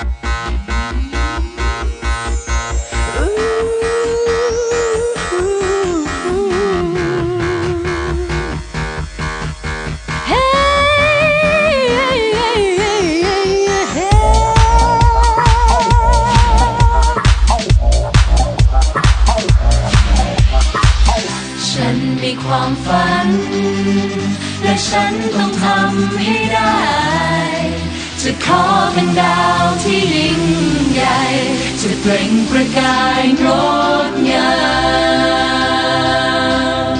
ฉันมีและฉันต้องทำให้ได้ จะขอเป็นดาวที่ยิ่งใหญ่ จะเปล่งประกายงดงาม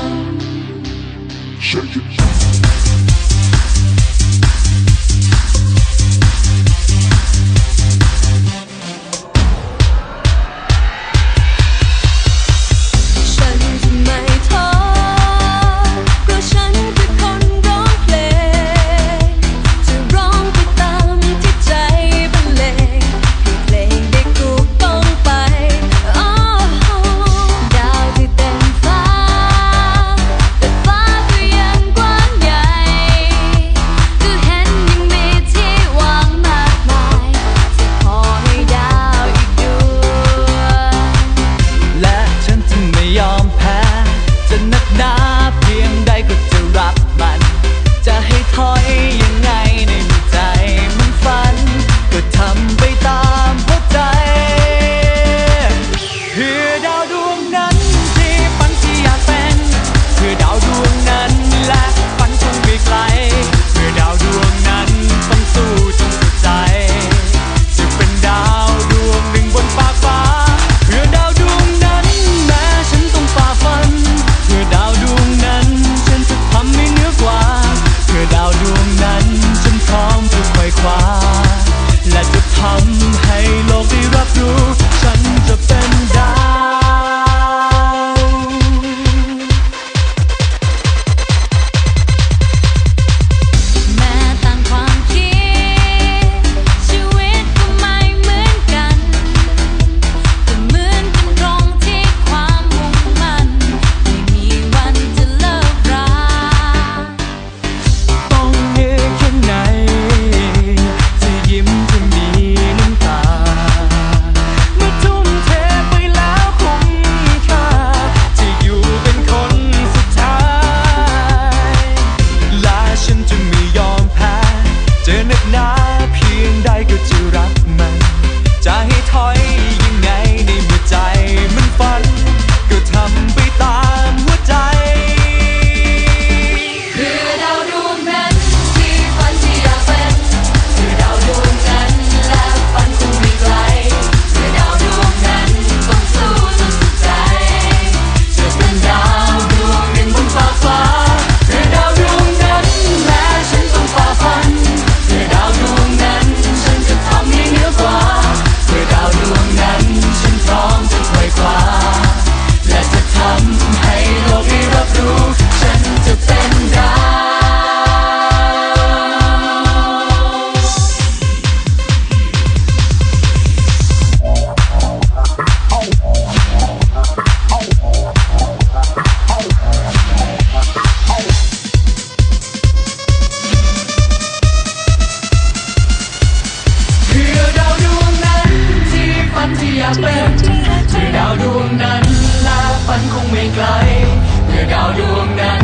ไกลเพื่อดาวดวงนั้น